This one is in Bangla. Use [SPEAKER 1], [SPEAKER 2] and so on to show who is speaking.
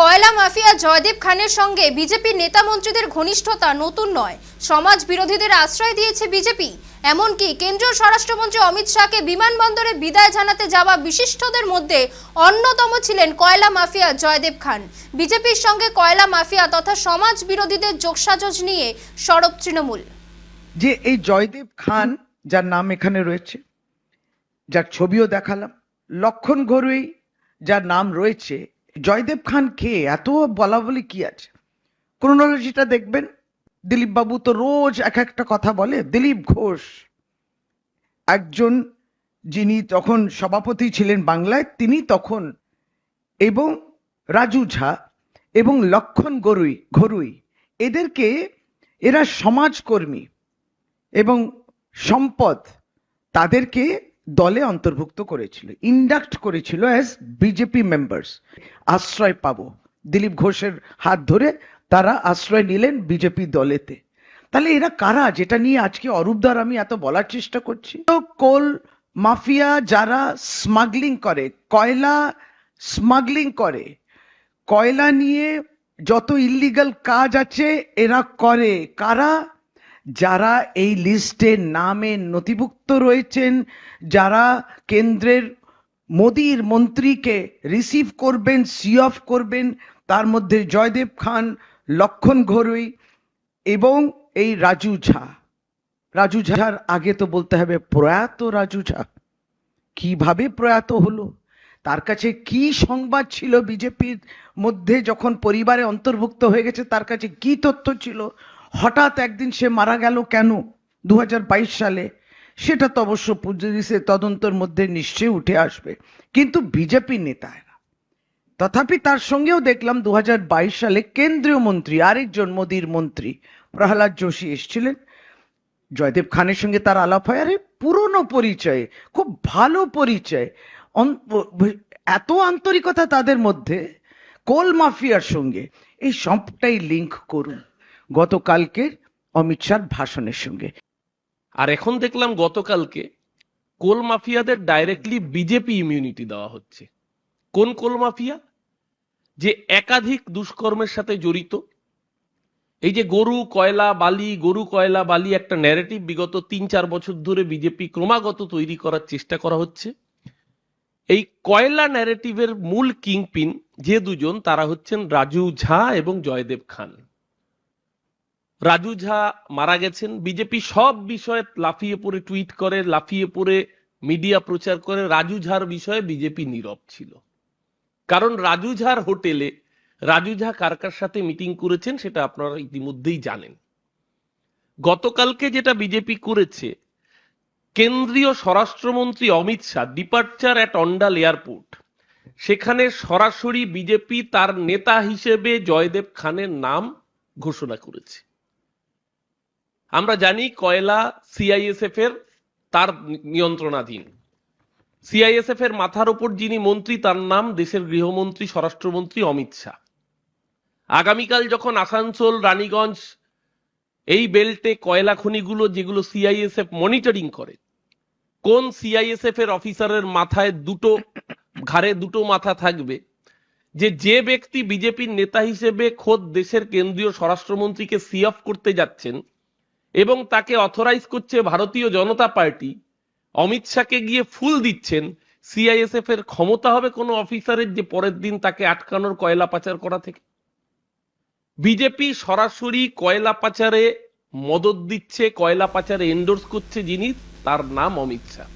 [SPEAKER 1] কয়লা মাফিয়া জয়দেব খানের সঙ্গে বিজেপি নেতা মন্ত্রীদের ঘনিষ্ঠতা নতুন নয়। সমাজ বিরোধীদের আশ্রয় দিয়েছে বিজেপি। এমনকি কেন্দ্রীয় স্বরাষ্ট্রমন্ত্রী অমিত শাহকে বিমানবন্দরে বিদায় জানাতে যাওয়া বিশিষ্টদের মধ্যে অন্যতম ছিলেন কয়লা মাফিয়া জয়দেব খান। বিজেপির সঙ্গে কয়লা মাফিয়া তথা সমাজ বিরোধীদের যোগসাজশ নিয়ে সরব তৃণমূল।
[SPEAKER 2] যে এই জয়দেব খান, যার নাম এখানে রয়েছে, যার ছবিও দেখালাম, লক্ষণ ঘরুই, যার নাম রয়েছে জয়দেব খান কে? এত বলা বলি কি আছে? ক্রোনোলজিটা দেখবেন? দিলীপ বাবু তো রোজ এক একটা কথা বলে, দিলীপ ঘোষ। একজন যিনি তখন সভাপতি ছিলেন বাংলায়, তিনি তখন এবং রাজু ঝা এবং লক্ষণ গরুই, ঘরুই, এদেরকে এরা সমাজকর্মী এবং সম্পদ, তাদেরকে দলে অন্তর্ভুক্ত করেছিল ইন্ডাক্ট করেছিল অ্যাজ বিজেপি মেম্বার্স আশ্রয় পাবো। দিলীপ ঘোষের হাত ধরে তারা আশ্রয় নিলেন বিজেপি দলেতে। তাহলে এরা কারা? যেটা নিয়ে আজকে অরূপদার আমি এত বলার চেষ্টা করছি। তো কোল মাফিয়া যারা স্মাগলিং করে, কয়লা স্মাগলিং করে, কয়লা নিয়ে যত ইল্লিগাল কাজ আছে এরা করে। কারা? যারা এই লিস্টে নামে নথিভুক্ত রয়েছেন, যারা কেন্দ্রের মোদির মন্ত্রীকে রিসিভ করবেন, সি অফ করবেন, তার মধ্যে জয়দেব খান, লক্ষণ ঘরুই এবং এই রাজু ঝা। রাজু ঝার আগে তো বলতে হবে, প্রয়াত রাজু ঝা। কীভাবে প্রয়াত হলো? তার কাছে কি সংবাদ ছিল বিজেপির মধ্যে যখন পরিবারে অন্তর্ভুক্ত হয়ে গেছে, তার কাছে কি তথ্য ছিল? হঠাৎ একদিন সে মারা গেল কেন? দু হাজার বাইশ সালে। সেটা তো অবশ্য পুলিশের তদন্তের মধ্যে নিশ্চয়ই উঠে আসবে। কিন্তু বিজেপি নেতারা তথাপি তার সঙ্গেও দেখলাম দু হাজার বাইশ সালে কেন্দ্রীয় মন্ত্রী আরেকজন মোদির মন্ত্রী প্রহ্লাদ যোশী এসেছিলেন। জয়দেব খানের সঙ্গে তার আলাপ হয়। আরে, পুরনো পরিচয়ে, খুব ভালো পরিচয়। এত আন্তরিকতা তাদের মধ্যে। কোল মাফিয়ার সঙ্গে। এই সবটাই লিংক করুন। গতকালকের অমিত শাহর ভাষণের সঙ্গে।
[SPEAKER 3] আর এখন দেখলাম গতকালকে কোল মাফিয়াদের ডাইরেক্টলি বিজেপি ইমিউনিটি দেওয়া হচ্ছে। কোন কোল মাফিয়া? যে একাধিক দুষ্কর্মের সাথে জড়িত। এই যে গরু, কয়লা, বালি, গরু, কয়লা, বালি একটা ন্যারেটিভ বিগত তিন চার বছর ধরে বিজেপি ক্রমাগত তৈরি করার চেষ্টা করা হচ্ছে। এই কয়লা ন্যারেটিভের মূল কিংপিন যে দুজন, তারা হচ্ছেন রাজু ঝা এবং জয়দেব খান। রাজু ঝা মারা গেছেন। বিজেপি সব বিষয়ে লাফিয়ে পড়ে টুইট করে লাফিয়ে পড়ে মিডিয়া প্রচার করে। রাজু ঝার বিষয়ে বিজেপি নীরব ছিল। কারণ রাজু ঝার হোটেলে রাজু ঝা কার কার সাথে মিটিং করেছেন সেটা আপনারা ইতিমধ্যেই জানেন। গতকালকে যেটা বিজেপি করেছে, কেন্দ্রীয় স্বরাষ্ট্রমন্ত্রী Amit Shah departure at Andal airport, সেখানে সরাসরি বিজেপি তার নেতা হিসেবে জয়দেব খানের নাম ঘোষণা করেছে। আমরা জানি কয়লা সিআইএসএফ এর তার নিয়ন্ত্রণাধীন। সিআইএসএফ এর মাথার উপর যিনি মন্ত্রী, তার নাম দেশের গৃহমন্ত্রী, স্বরাষ্ট্রমন্ত্রী অমিত শাহ। আগামীকাল যখন আসানসোল, রানীগঞ্জ এই বেল্টে কয়লা খনিগুলো যেগুলো সিআইএসএফ মনিটরিং করে, কোন সিআইএসএফ এর অফিসারের মাথায় দুটো, ঘাড়ে দুটো মাথা থাকবে, যে যে ব্যক্তি বিজেপির নেতা হিসেবে খোদ দেশের কেন্দ্রীয় স্বরাষ্ট্রমন্ত্রীকে সি অফ করতে যাচ্ছেন এবং তাকে অথরাইজ করছে ভারতীয় জনতা পার্টি। অমিত শাহকে গিয়ে ফুল দিচ্ছেন। সিআইএসএফ এর ক্ষমতা হবে কোনো অফিসারের যে পরের দিন তাকে আটকানোর কয়লা পাচার করা থেকে। বিজেপি সরাসরি কয়লা পাচারে মদত দিচ্ছে, কয়লা পাচারে এন্ডোর্স করছে যিনি, তার নাম অমিত শাহ।